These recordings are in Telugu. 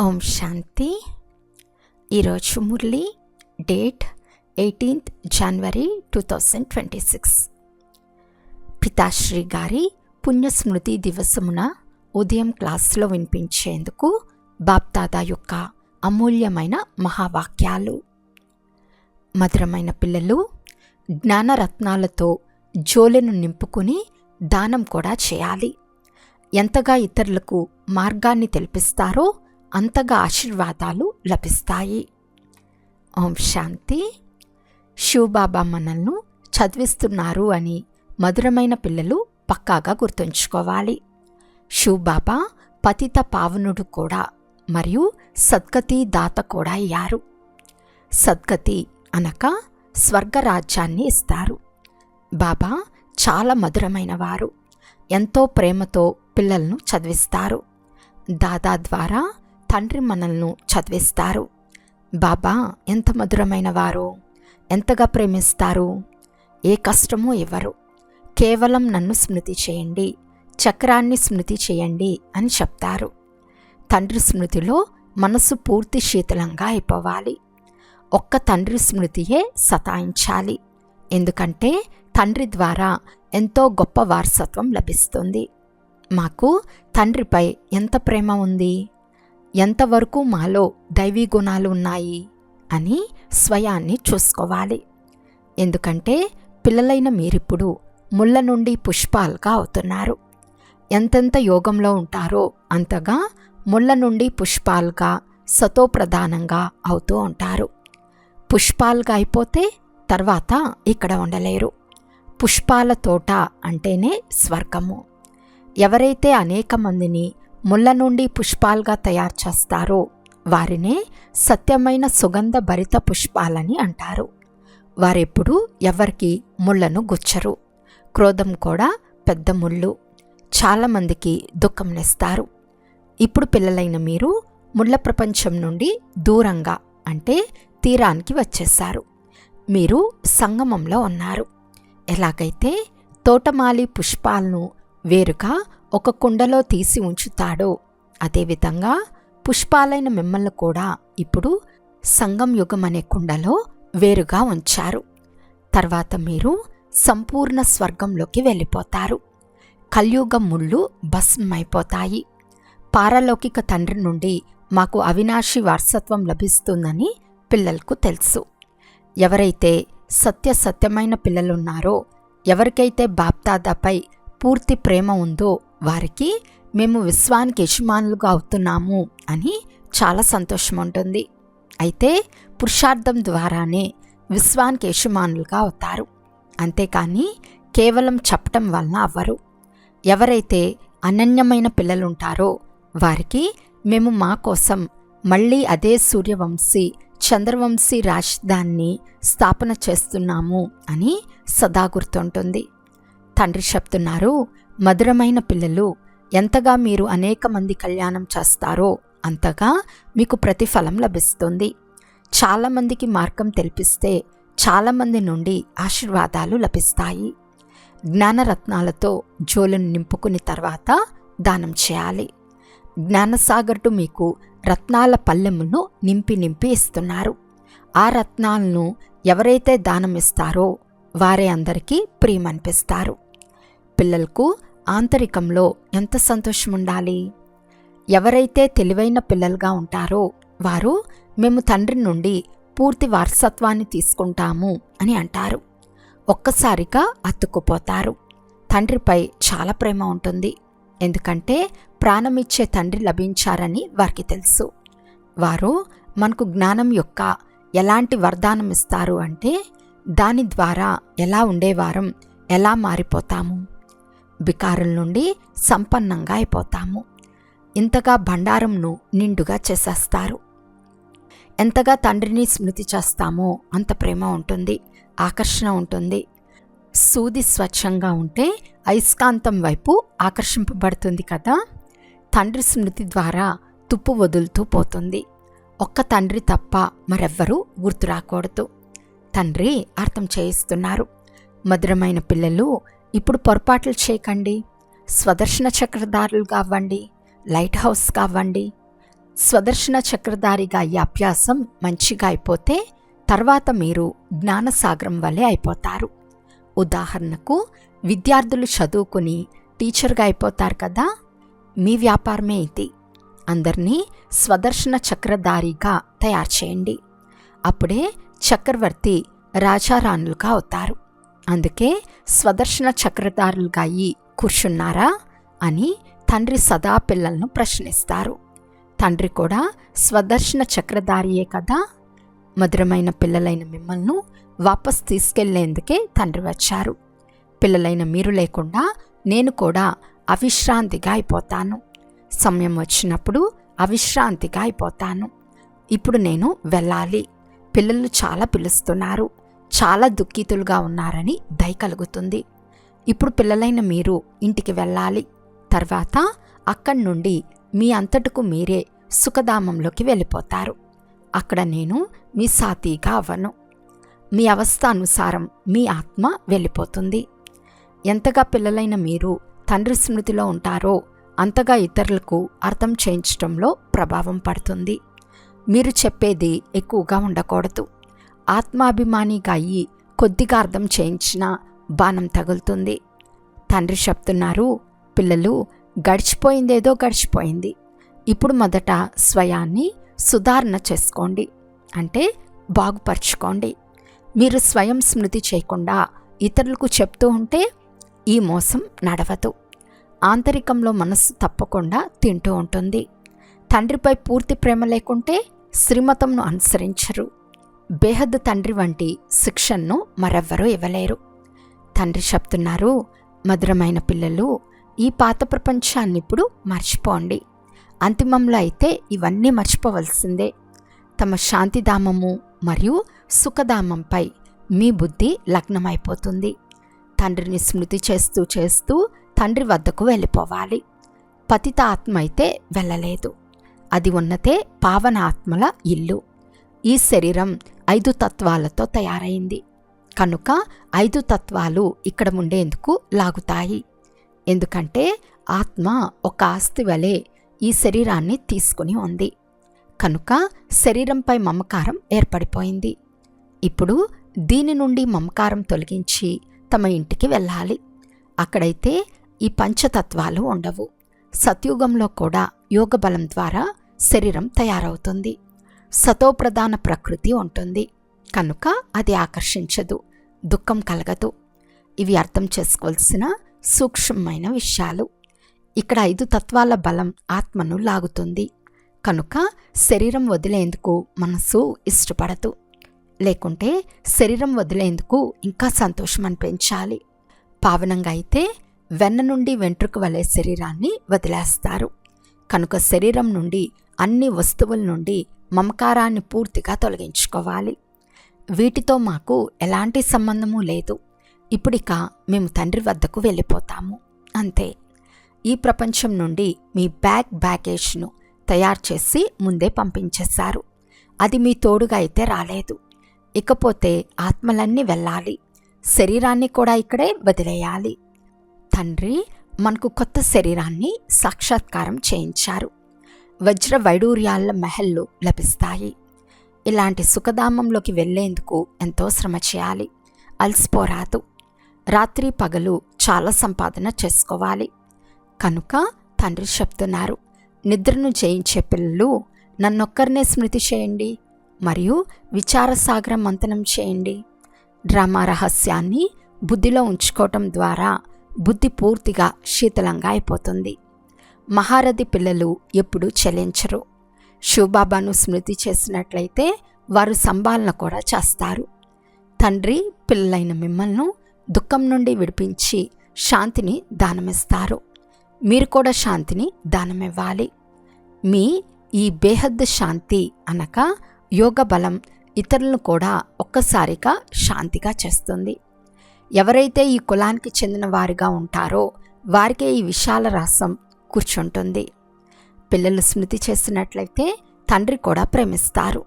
ఓం శాంతి. ఈరోజు Murali date eighteenth January two thousand twenty six. Pitashri గారి పుణ్యస్మృతి దివసమున ఉదయం క్లాస్లో వినిపించేందుకు బాప్దాదా యొక్క అమూల్యమైన మహావాక్యాలు. మధురమైన పిల్లలు జ్ఞానరత్నాలతో జోలెను నింపుకుని దానం కూడా చేయాలి. ఎంతగా ఇతరులకు మార్గాన్ని తెలిపిస్తారో అంతగా ఆశీర్వాదాలు లభిస్తాయి. ఓం శాంతి. శివబాబా మనల్ని చదివిస్తున్నారు అని మధురమైన పిల్లలు పక్కాగా గుర్తుంచుకోవాలి. శివబాబా పతిత పావనుడు కూడా మరియు సద్గతి దాత కూడా అయ్యారు. సద్గతి అనగా స్వర్గరాజ్యాన్ని ఇస్తారు. బాబా చాలా మధురమైన వారు ఎంతో ప్రేమతో పిల్లలను చదివిస్తారు. దాదా ద్వారా తండ్రి మనల్ని చదివిస్తారు. బాబా ఎంత మధురమైన వారు ఎంతగా ప్రేమిస్తారు. ఏ కష్టమూ ఇవ్వరు కేవలం నన్ను స్మృతి చేయండి చక్రాన్ని స్మృతి చేయండి అని చెప్తారు. తండ్రి స్మృతిలో మనసు పూర్తి శీతలంగా అయిపోవాలి. ఒక్క తండ్రి స్మృతియే సతాయించాలి. ఎందుకంటే తండ్రి ద్వారా ఎంతో గొప్ప వారసత్వం లభిస్తుంది. మాకు తండ్రిపై ఎంత ప్రేమ ఉంది? ఎంతవరకు మాలో దైవీ గుణాలు ఉన్నాయి అని స్వయాన్ని చూసుకోవాలి. ఎందుకంటే పిల్లలైన మీరిప్పుడు ముళ్ళ నుండి పుష్పాలుగా అవుతున్నారు. ఎంతెంత యోగంలో ఉంటారో అంతగా ముళ్ళ నుండి పుష్పాలుగా సతోప్రధానంగా అవుతూ ఉంటారు. పుష్పాలుగా అయిపోతే తర్వాత ఇక్కడ ఉండలేరు. పుష్పాల తోట అంటేనే స్వర్గము. ఎవరైతే అనేక మందిని ముళ్ళ నుండి పుష్పాలుగా తయారు చేస్తారో. వారినే సత్యమైన సుగంధ భరిత పుష్పాలని అంటారు. వారెప్పుడు ఎవరికి ముళ్ళను గుచ్చరు. క్రోధం కూడా పెద్ద ముళ్ళు. చాలామందికి దుఃఖంనిస్తారు ఇప్పుడు పిల్లలైన మీరు ముళ్ళ ప్రపంచం నుండి దూరంగా అంటే తీరానికి వచ్చేశారు. మీరు సంగమంలో ఉన్నారు. ఎలాగైతే తోటమాలి పుష్పాలను వేరుగా ఒక కుండలో తీసి ఉంచుతాడో. అదేవిధంగా పుష్పాలైన మిమ్మల్ని కూడా ఇప్పుడు సంగం యుగం అనే కుండలో వేరుగా ఉంచారు. తర్వాత మీరు సంపూర్ణ స్వర్గంలోకి వెళ్ళిపోతారు. కలియుగం ముళ్ళు భస్మైపోతాయి పారలౌకిక తండ్రి నుండి మాకు అవినాశి వారసత్వం లభిస్తుందని పిల్లలకు తెలుసు. ఎవరైతే సత్య సత్యమైన పిల్లలున్నారో ఎవరికైతే బాప్దాదాపై పూర్తి ప్రేమ ఉందో వారికి మేము విశ్వానికి యజమానులుగా అవుతున్నాము అని చాలా సంతోషం ఉంటుంది అయితే పురుషార్థం ద్వారానే విశ్వానికి యజమానులుగా అవుతారు. అంతేకాని కేవలం చెప్పటం వలన అవ్వరు. ఎవరైతే అనన్యమైన పిల్లలుంటారో వారికి మేము మా కోసం మళ్ళీ అదే సూర్యవంశీ చంద్రవంశీ రాజధానిని స్థాపన చేస్తున్నాము అని సదా గుర్తుంటుంది. తండ్రి చెప్తున్నారు మధురమైన పిల్లలు ఎంతగా మీరు అనేక మంది కళ్యాణం చేస్తారో అంతగా మీకు ప్రతిఫలం లభిస్తుంది. చాలామందికి మార్గం తెలిపిస్తే చాలామంది నుండి ఆశీర్వాదాలు లభిస్తాయి. జ్ఞానరత్నాలతో జోలను నింపుకుని తర్వాత దానం చేయాలి. జ్ఞానసాగర్టు మీకు రత్నాల పల్లెమును నింపి నింపి ఇస్తున్నారు. ఆ రత్నాలను ఎవరైతే దానం ఇస్తారో వారే అందరికీ ప్రియమనిపిస్తారు. పిల్లలకు ఆంతరికంలో ఎంత సంతోషం ఉండాలి ఎవరైతే తెలివైన పిల్లలుగా ఉంటారో వారు మేము తండ్రి నుండి పూర్తి వారసత్వాన్ని తీసుకుంటాము అని అంటారు. ఒక్కసారిగా అతుక్కుపోతారు. తండ్రిపై చాలా ప్రేమ ఉంటుంది. ఎందుకంటే ప్రాణమిచ్చే తండ్రి లభించారని వారికి తెలుసు. వారు మనకు జ్ఞానం యొక్క ఎలాంటి వరదానం ఇస్తారు అంటే దాని ద్వారా ఎలా ఉండేవారం ఎలా మారిపోతాము? బికారుల నుండి సంపన్నంగా అయిపోతాము. ఇంతగా బండారంను నిండుగా చేసేస్తారు. ఎంతగా తండ్రిని స్మృతి చేస్తామో అంత ప్రేమ ఉంటుంది ఆకర్షణ ఉంటుంది. సూది స్వచ్ఛంగా ఉంటే అయస్కాంతం వైపు ఆకర్షింపబడుతుంది కదా? తండ్రి స్మృతి ద్వారా తుప్పు వదులుతూ పోతుంది. ఒక్క తండ్రి తప్ప మరెవ్వరూ గుర్తురాకూడదు. తండ్రి అర్థం చేయిస్తున్నారు. మధురమైన పిల్లలు ఇప్పుడు పొరపాట్లు చేయకండి. స్వదర్శన చక్రధారులు కావండి లైట్ హౌస్ కావండి స్వదర్శన చక్రధారిగా ఈ అభ్యాసం మంచిగా అయిపోతే తర్వాత మీరు జ్ఞానసాగరం వలె అయిపోతారు. ఉదాహరణకు విద్యార్థులు చదువుకుని టీచర్గా అయిపోతారు కదా? మీ వ్యాపారమే ఇది. అందరినీ స్వదర్శన చక్రధారిగా తయారు చేయండి. అప్పుడే చక్రవర్తి రాజారాణులుగా అవుతారు. అందుకే స్వదర్శన చక్రధారులుగా అయ్యి కూర్చున్నారా అని తండ్రి సదా పిల్లలను ప్రశ్నిస్తారు. తండ్రి కూడా స్వదర్శన చక్రధారియే కదా మధురమైన పిల్లలైన మిమ్మల్ని వాపస్ తీసుకెళ్ళేందుకే తండ్రి వచ్చారు. పిల్లలైన మీరు లేకుండా నేను కూడా అవిశ్రాంతిగా అయిపోతాను. సమయం వచ్చినప్పుడు అవిశ్రాంతిగా అయిపోతాను. ఇప్పుడు నేను వెళ్ళాలి. పిల్లలు చాలా పిలుస్తున్నారు. చాలా దుఃఖితులుగా ఉన్నారని దయ కలుగుతుంది. ఇప్పుడు పిల్లలైన మీరు ఇంటికి వెళ్ళాలి. తర్వాత అక్కడి నుండి మీ అంతటకు మీరే సుఖధామంలోకి వెళ్ళిపోతారు. అక్కడ నేను మీ సాతీగా అవ్వను. మీ అవస్థ అనుసారం మీ ఆత్మ వెళ్ళిపోతుంది. ఎంతగా పిల్లలైన మీరు తండ్రి స్మృతిలో ఉంటారో అంతగా ఇతరులకు అర్థం చేయించడంలో ప్రభావం పడుతుంది. మీరు చెప్పేది ఎక్కువగా ఉండకూడదు. ఆత్మాభిమానిగా అయ్యి కొద్దిగా అర్థం చేయించినా బాణం తగులుతుంది. తండ్రి చెప్తున్నారు పిల్లలు గడిచిపోయిందేదో గడిచిపోయింది. ఇప్పుడు మొదట స్వయాన్ని సుధారణ చేసుకోండి. అంటే బాగుపరుచుకోండి. మీరు స్వయం స్మృతి చేయకుండా ఇతరులకు చెప్తూ ఉంటే ఈ మోసం నడవదు. ఆంతరికంలో మనస్సు తప్పకుండా తింటూ ఉంటుంది. తండ్రిపై పూర్తి ప్రేమ లేకుంటే శ్రీమతంను అనుసరించరు. బేహద్ తండ్రి వంటి శిక్షణను మరెవ్వరూ ఇవ్వలేరు. తండ్రి చెప్తున్నారు మధురమైన పిల్లలు ఈ పాత ప్రపంచాన్ని ఇప్పుడు మర్చిపోండి. అంతిమంలో అయితే ఇవన్నీ మర్చిపోవలసిందే. తమ శాంతిధామము మరియు సుఖధామంపై మీ బుద్ధి లగ్నమైపోతుంది. తండ్రిని స్మృతి చేస్తూ చేస్తూ తండ్రి వద్దకు వెళ్ళిపోవాలి. పతిత ఆత్మ అయితే వెళ్ళలేదు. అది ఉన్నతే పావన ఆత్మల ఇల్లు. ఈ శరీరం ఐదు తత్వాలతో తయారైంది. కనుక ఐదు తత్వాలు ఇక్కడ ఉండేందుకు లాగుతాయి. ఎందుకంటే ఆత్మ ఒక ఆస్తి వలె ఈ శరీరాన్ని తీసుకుని ఉంది. కనుక శరీరంపై మమకారం ఏర్పడిపోయింది. ఇప్పుడు దీని నుండి మమకారం తొలగించి తమ ఇంటికి వెళ్ళాలి. అక్కడైతే ఈ పంచతత్వాలు ఉండవు. సత్యుగంలో కూడా యోగ బలం ద్వారా శరీరం తయారవుతుంది. సతోప్రధాన ప్రకృతి ఉంటుంది. కనుక అది ఆకర్షించదు దుఃఖం కలగదు. ఇవి అర్థం చేసుకోవాల్సిన సూక్ష్మమైన విషయాలు. ఇక్కడ ఐదు తత్వాల బలం ఆత్మను లాగుతుంది. కనుక శరీరం వదిలేందుకు మనసు ఇష్టపడదు. లేకుంటే శరీరం వదిలేందుకు ఇంకా సంతోషం అనిపించాలి. పావనంగా అయితే వెన్న నుండి వెంట్రుకు వలె శరీరాన్ని వదిలేస్తారు. కనుక శరీరం నుండి అన్ని వస్తువుల నుండి మమకారాన్ని పూర్తిగా తొలగించుకోవాలి. వీటితో మాకు ఎలాంటి సంబంధము లేదు. ఇప్పుడిక మేము తండ్రి వద్దకు వెళ్ళిపోతాము. అంతే. ఈ ప్రపంచం నుండి మీ బ్యాగ్ బ్యాగేజ్ను తయారు చేసి ముందే పంపించేశారు. అది మీ తోడుగా అయితే రాలేదు. ఇకపోతే ఆత్మలన్నీ వెళ్ళాలి. శరీరాన్ని కూడా ఇక్కడే వదిలేయాలి. తండ్రి మనకు కొత్త శరీరాన్ని సాక్షాత్కారం చేయించారు. వజ్ర వైడూర్యాల మెహల్లు లభిస్తాయి. ఇలాంటి సుఖధామంలోకి వెళ్ళేందుకు ఎంతో శ్రమ చేయాలి. అలసిపోరాదు. రాత్రి పగలు చాలా సంపాదన చేసుకోవాలి. కనుక తండ్రి చెప్తున్నారు నిద్రను జయించే పిల్లలు నన్నొక్కరినే స్మృతి చేయండి మరియు విచారసాగరం మంతనం చేయండి. డ్రామా రహస్యాన్ని బుద్ధిలో ఉంచుకోవటం ద్వారా బుద్ధి పూర్తిగా శీతలంగా అయిపోతుంది. మహారథి పిల్లలు ఎప్పుడూ చెలించరు శివబాబాను స్మృతి చేసినట్లయితే వారు సంభాలన కూడా చేస్తారు. తండ్రి పిల్లలైన మిమ్మల్ని దుఃఖం నుండి విడిపించి శాంతిని దానమిస్తారు. మీరు కూడా శాంతిని దానమివ్వాలి. మీ ఈ బేహద్ శాంతి అనగా యోగ బలం ఇతరులను కూడా ఒక్కసారిగా శాంతిగా చేస్తుంది. ఎవరైతే ఈ కులానికి చెందిన వారిగా ఉంటారో వారికే ఈ విశాల రాసం కూర్చుంటుంది. పిల్లలు స్మృతి చేసినట్లయితే తండ్రి కూడా ప్రేమిస్తారు.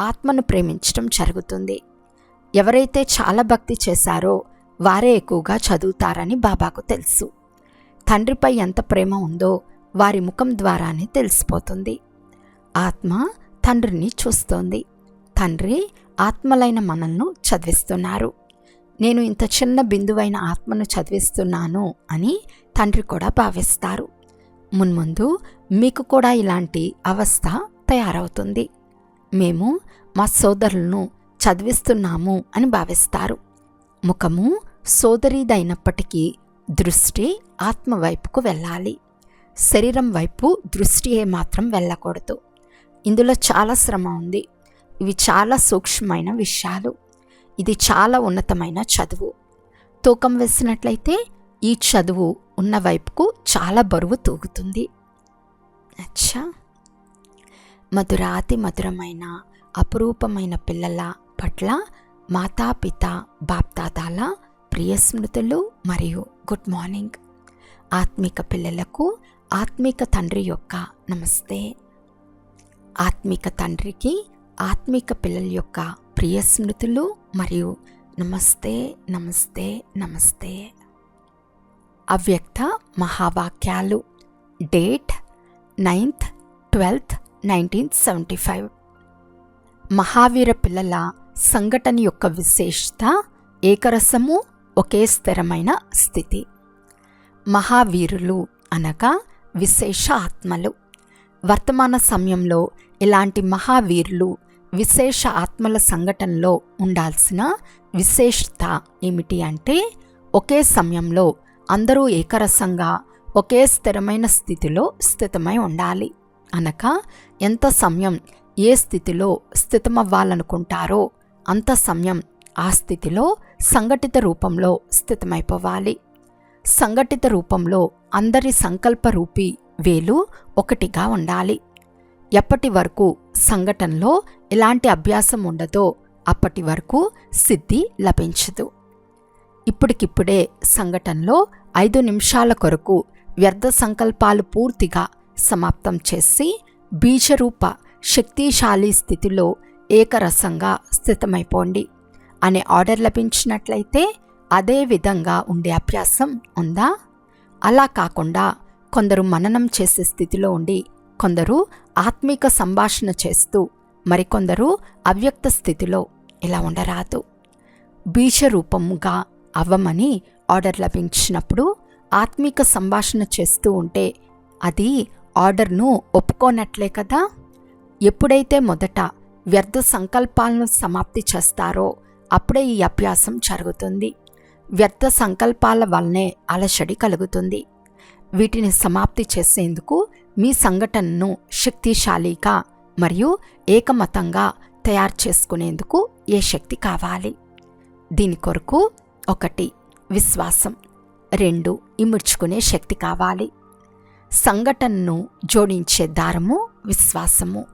ఆత్మను ప్రేమించడం జరుగుతుంది. ఎవరైతే చాలా భక్తి చేశారో వారే ఎక్కువగా చదువుతారని బాబాకు తెలుసు. తండ్రిపై ఎంత ప్రేమ ఉందో వారి ముఖం ద్వారానే తెలిసిపోతుంది. ఆత్మ తండ్రిని చూస్తోంది. తండ్రి ఆత్మలైన మనల్ని చదివిస్తున్నారు. నేను ఇంత చిన్న బిందువైన ఆత్మను చదివిస్తున్నాను అని తండ్రి కూడా భావిస్తారు. మున్ముందు మీకు కూడా ఇలాంటి అవస్థ తయారవుతుంది. మేము మా సోదరులను చదివిస్తున్నాము అని భావిస్తారు. ముఖము సోదరిదైనప్పటికీ దృష్టి ఆత్మ వైపుకు వెళ్ళాలి. శరీరం వైపు దృష్టి మాత్రం వెళ్ళకూడదు. ఇందులో చాలా శ్రమ ఉంది. ఇవి చాలా సూక్ష్మమైన విషయాలు. ఇది చాలా ఉన్నతమైన చదువు. తూకం వేసినట్లయితే ఈ చదువు ఉన్న వైపుకు చాలా బరువు తూగుతుంది. అచ్చా! మధురాతి మధురమైన అపురూపమైన పిల్లల పట్ల మాతాపిత బాప్దాదాల ప్రియ స్మృతులు మరియు గుడ్ మార్నింగ్. ఆత్మిక పిల్లలకు ఆత్మిక తండ్రి యొక్క నమస్తే. ఆత్మిక తండ్రికి ఆత్మిక పిల్లల యొక్క ప్రియ స్మృతులు మరియు నమస్తే నమస్తే నమస్తే. అవ్యక్త మహావాక్యాలు. Date ninth twelfth nineteen seventy five. Mahavir పిల్లల సంఘటన యొక్క విశేషత ఏకరసము ఒకే స్థిరమైన స్థితి. మహావీరులు అనగా విశేష ఆత్మలు వర్తమాన సమయంలో ఇలాంటి మహావీరులు విశేష ఆత్మల సంఘటనలో ఉండాల్సిన విశేషత ఏమిటి అంటే ఒకే సమయంలో అందరూ ఏకరసంగా ఒకే స్థిరమైన స్థితిలో స్థితమై ఉండాలి. అనగా ఎంత సమయం ఏ స్థితిలో స్థితమవ్వాలనుకుంటారో అంత సమయం ఆ స్థితిలో సంఘటిత రూపంలో స్థితమైపోవాలి. సంఘటిత రూపంలో అందరి సంకల్ప రూపీ వేలు ఒకటిగా ఉండాలి. ఎప్పటి వరకు సంఘటనలో ఎలాంటి అభ్యాసం ఉండదో అప్పటి వరకు సిద్ధి లభించదు. ఇప్పటికిప్పుడే సంఘటనలో ఐదు నిమిషాల కొరకు వ్యర్థ సంకల్పాలు పూర్తిగా సమాప్తం చేసి బీజరూప శక్తిశాలి స్థితిలో ఏకరసంగా స్థితమైపోండి. అనే ఆర్డర్ లభించినట్లయితే అదే విధంగా ఉండే అభ్యాసం ఉందా? అలా కాకుండా కొందరు మననం చేసే స్థితిలో ఉండి కొందరు ఆత్మిక సంభాషణ చేస్తూ మరికొందరు అవ్యక్త స్థితిలో ఇలా ఉండరాదు. బీజరూపముగా అవ్వమని ఆర్డర్ లభించినప్పుడు ఆత్మిక సంభాషణ చేస్తూ ఉంటే అది ఆర్డర్ను ఒప్పుకోనట్లే కదా? ఎప్పుడైతే మొదట వ్యర్థ సంకల్పాలను సమాప్తి చేస్తారో అప్పుడే ఈ అభ్యాసం జరుగుతుంది. వ్యర్థ సంకల్పాల వల్లనే అలసడి కలుగుతుంది. వీటిని సమాప్తి చేసేందుకు మీ సంఘటనను శక్తిశాలిగా మరియు ఏకమతంగా తయారు చేసుకునేందుకు ఏ శక్తి కావాలి? దీని కొరకు ఒకటి విశ్వాసం. రెండు ఇముడ్చుకునే శక్తి కావాలి. సంఘటనను జోడించే దారము విశ్వాసము.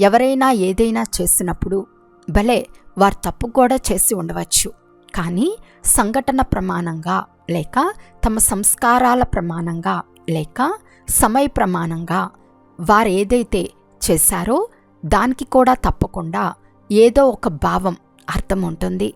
ఎవరైనా ఏదైనా చేసినప్పుడు భలే వారు తప్పు కూడా చేసి ఉండవచ్చు. కానీ సంఘటన ప్రమాణంగా లేక తమ సంస్కారాల ప్రమాణంగా లేక సమయ ప్రమాణంగా వారు ఏదైతే చేశారో దానికి కూడా తప్పకుండా ఏదో ఒక భావం అర్థం ఉంటుంది.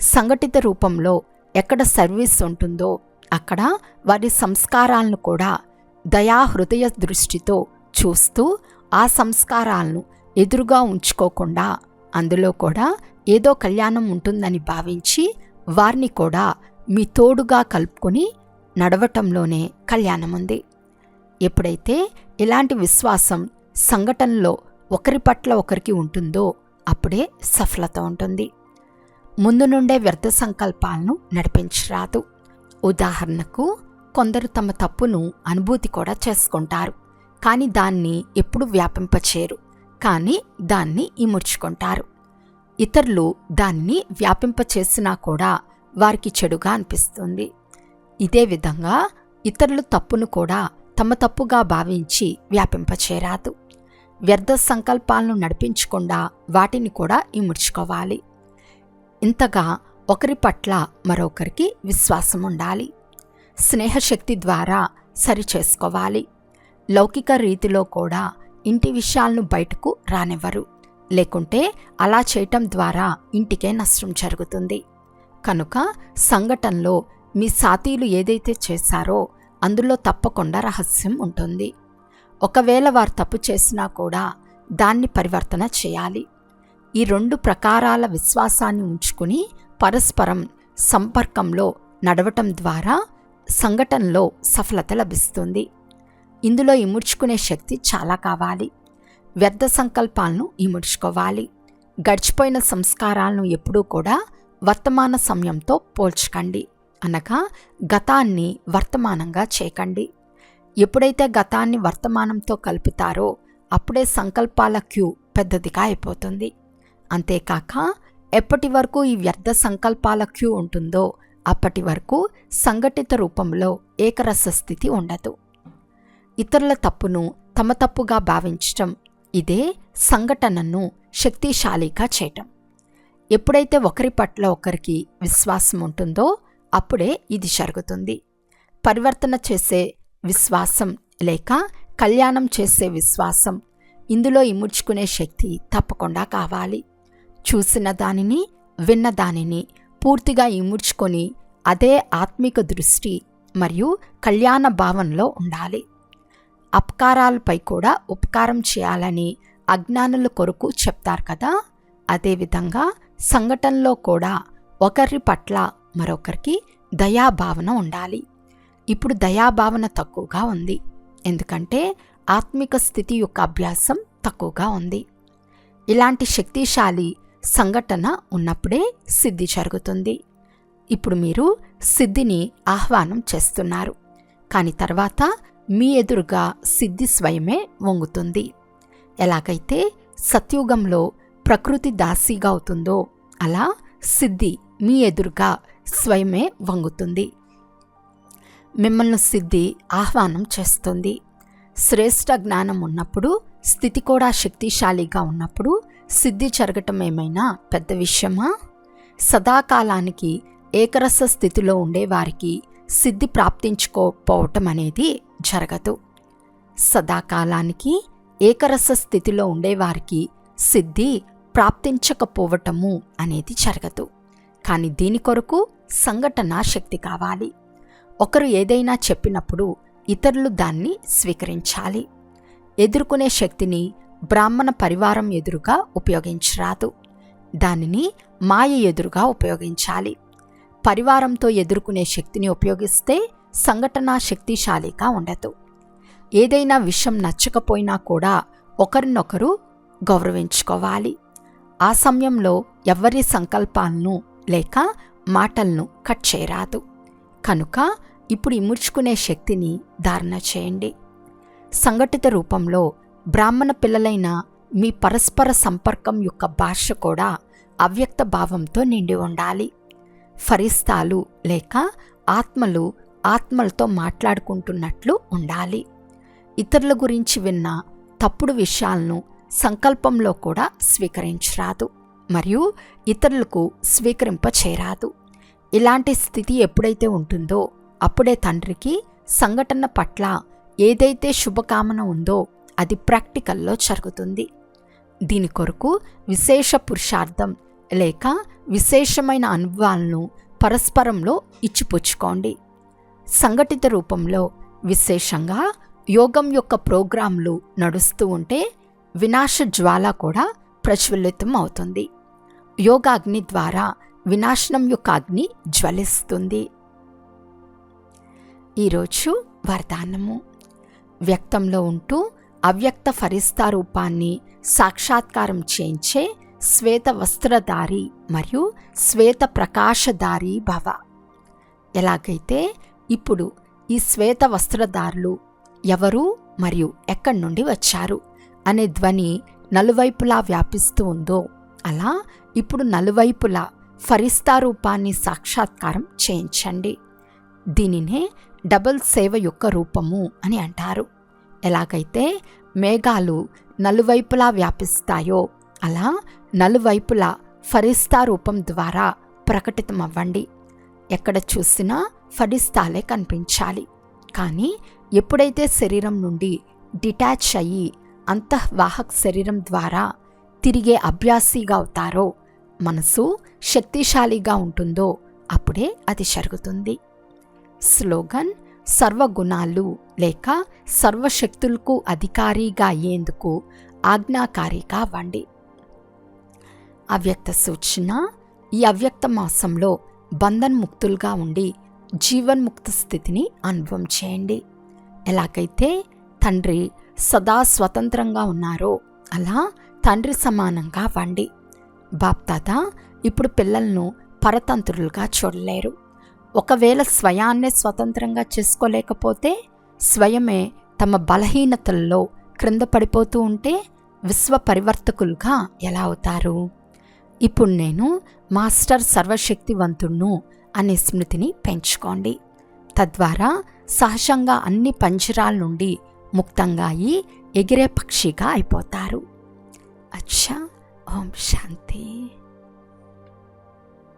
సంఘటిత రూపంలో ఎక్కడ సర్వీస్ ఉంటుందో అక్కడ వారి సంస్కారాలను కూడా దయాహృదయ దృష్టితో చూస్తూ ఆ సంస్కారాలను ఎదురుగా ఉంచుకోకుండా అందులో కూడా ఏదో కళ్యాణం ఉంటుందని భావించి వారిని కూడా మీ తోడుగా కలుపుకొని నడవటంలోనే కళ్యాణం ఉంది ఎప్పుడైతే ఇలాంటి విశ్వాసం సంఘటనలో ఒకరి పట్ల ఒకరికి ఉంటుందో అప్పుడే సఫలత ఉంటుంది. ముందు నుండే వ్యర్థ సంకల్పాలను నడిపించరాదు. ఉదాహరణకు కొందరు తమ తప్పును అనుభూతి కూడా చేసుకుంటారు కానీ దాన్ని ఎప్పుడు వ్యాపింపచేయరు కానీ దాన్ని ఇముడ్చుకుంటారు. ఇతరులు దాన్ని వ్యాపింపచేసినా కూడా వారికి చెడుగా అనిపిస్తుంది. ఇదే విధంగా ఇతరులు తప్పును కూడా తమ తప్పుగా భావించి వ్యాపింపచేరాదు. వ్యర్థ సంకల్పాలను నడిపించకుండా వాటిని కూడా ఇముడ్చుకోవాలి. ఇంతగా ఒకరి పట్ల మరొకరికి విశ్వాసం ఉండాలి. స్నేహశక్తి ద్వారా సరిచేసుకోవాలి లౌకిక రీతిలో కూడా ఇంటి విషయాలను బయటకు రానివ్వరు. లేకుంటే అలా చేయటం ద్వారా ఇంటికే నష్టం జరుగుతుంది. కనుక సంఘటనలో మీ సాతీలు ఏదైతే చేశారో అందులో తప్పకుండా రహస్యం ఉంటుంది. ఒకవేళ వారు తప్పు చేసినా కూడా దాన్ని పరివర్తన చేయాలి. ఈ రెండు ప్రకారాల విశ్వాసాన్ని ఉంచుకుని పరస్పరం సంపర్కంలో నడవటం ద్వారా సంఘటనలో సఫలత లభిస్తుంది. ఇందులో ఇముడ్చుకునే శక్తి చాలా కావాలి. వ్యర్థ సంకల్పాలను ఇముడ్చుకోవాలి. గడిచిపోయిన సంస్కారాలను ఎప్పుడూ కూడా వర్తమాన సమయంతో పోల్చకండి. అనగా గతాన్ని వర్తమానంగా చేయకండి. ఎప్పుడైతే గతాన్ని వర్తమానంతో కలుపుతారో అప్పుడే సంకల్పాల క్యూ పెద్దదిగా అయిపోతుంది. అంతేకాక ఎప్పటి వరకు ఈ వ్యర్థ సంకల్పాల క్యూ ఉంటుందో అప్పటి వరకు సంఘటిత రూపంలో ఏకరస స్థితి ఉండదు. ఇతరుల తప్పును తమ తప్పుగా భావించటం ఇదే సంఘటనను శక్తిశాలిగా చేయటం. ఎప్పుడైతే ఒకరి పట్ల ఒకరికి విశ్వాసం ఉంటుందో అప్పుడే ఇది జరుగుతుంది. పరివర్తన చేసే విశ్వాసం లేక కళ్యాణం చేసే విశ్వాసం ఇందులో ఇముడ్చుకునే శక్తి తప్పకుండా కావాలి. చూసిన దానిని విన్న దానిని పూర్తిగా ఇముడ్చుకొని అదే ఆత్మిక దృష్టి మరియు కళ్యాణ భావంలో ఉండాలి. అపకారాలపై కూడా ఉపకారం చేయాలని అజ్ఞానుల కొరకు చెప్తారు కదా. అదేవిధంగా సంఘటనలో కూడా ఒకరి పట్ల మరొకరికి దయాభావన ఉండాలి. ఇప్పుడు దయాభావన తక్కువగా ఉంది. ఎందుకంటే ఆత్మిక స్థితి యొక్క అభ్యాసం తక్కువగా ఉంది. ఇలాంటి శక్తిశాలి సంఘటన ఉన్నప్పుడే సిద్ధి జరుగుతుంది. ఇప్పుడు మీరు సిద్ధిని ఆహ్వానం చేస్తున్నారు. కానీ తర్వాత మీ ఎదురుగా సిద్ధి స్వయమే వంగుతుంది. ఎలాగైతే సత్యుగంలో ప్రకృతి దాసీగా అవుతుందో అలా సిద్ధి మీ ఎదురుగా స్వయమే వంగుతుంది. మిమ్మల్ని సిద్ధి ఆహ్వానం చేస్తుంది. శ్రేష్ట జ్ఞానం ఉన్నప్పుడు స్థితి కూడా శక్తిశాలిగా ఉన్నప్పుడు సిద్ధి జరగటం ఏమైనా పెద్ద విషయమా? సదాకాలానికి ఏకరస స్థితిలో ఉండేవారికి సిద్ధి ప్రాప్తించుకోకపోవటం అనేది జరగదు. సదాకాలానికి ఏకరస స్థితిలో ఉండేవారికి సిద్ధి ప్రాప్తించకపోవటము అనేది జరగదు. కానీ దీని కొరకు సంఘటన శక్తి కావాలి. ఒకరు ఏదైనా చెప్పినప్పుడు ఇతరులు దాన్ని స్వీకరించాలి. ఎదుర్కొనే శక్తిని బ్రాహ్మణ పరివారం ఎదురుగా ఉపయోగించరాదు. దానిని మాయ ఎదురుగా ఉపయోగించాలి. పరివారంతో ఎదుర్కొనే శక్తిని ఉపయోగిస్తే సంఘటన శక్తిశాలిగా ఉండదు. ఏదైనా విషయం నచ్చకపోయినా కూడా ఒకరినొకరు గౌరవించుకోవాలి. ఆ సమయంలో ఎవరి సంకల్పాలను లేక మాటలను కట్ చేయరాదు. కనుక ఇప్పుడు ఇముడ్చుకునే శక్తిని ధారణ చేయండి. సంఘటిత రూపంలో బ్రాహ్మణ పిల్లలైన మీ పరస్పర సంపర్కం యొక్క భాష కూడా అవ్యక్త భావంతో నిండి ఉండాలి. ఫరిస్తాలు లేక ఆత్మలు ఆత్మలతో మాట్లాడుకుంటున్నట్లు ఉండాలి. ఇతరుల గురించి విన్న తప్పుడు విషయాలను సంకల్పంలో కూడా స్వీకరించరాదు మరియు ఇతరులకు స్వీకరింపచేరాదు ఇలాంటి స్థితి ఎప్పుడైతే ఉంటుందో అప్పుడే తండ్రికి సంఘటన పట్ల ఏదైతే శుభకామన ఉందో అది ప్రాక్టికల్లో జరుగుతుంది. దీని కొరకు విశేష పురుషార్థం లేక విశేషమైన అనుభవాలను పరస్పరంలో ఇచ్చిపుచ్చుకోండి. సంఘటిత రూపంలో విశేషంగా యోగం యొక్క ప్రోగ్రాంలు నడుస్తూ ఉంటే వినాశ జ్వాల కూడా ప్రజ్వలితం అవుతుంది. యోగాగ్ని ద్వారా వినాశనం యొక్క అగ్ని జ్వలిస్తుంది. ఈరోజు వరదానము. వ్యక్తంలో ఉంటూ అవ్యక్త ఫరిస్తారూపాన్ని సాక్షాత్కారం చేయించే శ్వేత వస్త్రధారి మరియు శ్వేత ప్రకాశధారి భవ. ఎలాగైతే ఇప్పుడు ఈ శ్వేత వస్త్రధారులు ఎవరు మరియు ఎక్కడి నుండి వచ్చారు అనే ధ్వని నలువైపులా వ్యాపిస్తూ ఉందో అలా ఇప్పుడు నలువైపులా ఫరిస్తా రూపాన్ని సాక్షాత్కారం చేయించండి. దీనినే డబుల్ సేవ యొక్క రూపము అని అంటారు. ఎలాగైతే మేఘాలు నలువైపులా వ్యాపిస్తాయో అలా నలువైపులా ఫరిస్తా రూపం ద్వారా ప్రకటితమవ్వండి. ఎక్కడ చూసినా ఫరిస్తాలే కనిపించాలి. కానీ ఎప్పుడైతే శరీరం నుండి డిటాచ్ అయ్యి అంతఃవాహక్ శరీరం ద్వారా తిరిగే అభ్యాసిగా అవుతారో మనసు శక్తిశాలిగా ఉంటుందో అప్పుడే అది జరుగుతుంది. స్లోగన్ సర్వగుణాలు లేక సర్వశక్తులకు అధికారిగా అయ్యేందుకు ఆజ్ఞాకారిగా వండి. అవ్యక్త సూచన ఈ అవ్యక్త మాసంలో బంధన్ముక్తులుగా ఉండి జీవన్ముక్త స్థితిని అనుభవం చేయండి. ఎలాగైతే తండ్రి సదా స్వతంత్రంగా ఉన్నారో అలా తండ్రి సమానంగా వండి. బాప్తాత ఇప్పుడు పిల్లలను పరతంత్రులుగా చూడలేరు. ఒకవేళ స్వయాన్నే స్వతంత్రంగా చేసుకోలేకపోతే స్వయమే తమ బలహీనతల్లో క్రింద పడిపోతూ ఉంటే విశ్వ పరివర్తకులుగా ఎలా అవుతారు? ఇప్పుడు నేను మాస్టర్ సర్వశక్తివంతుణ్ణు అనే స్మృతిని పెంచుకోండి. తద్వారా సహజంగా అన్ని పంజరాల నుండి ముక్తంగా అయి ఎగిరే పక్షిగా అయిపోతారు. అచ్చా ఓం శాంతి.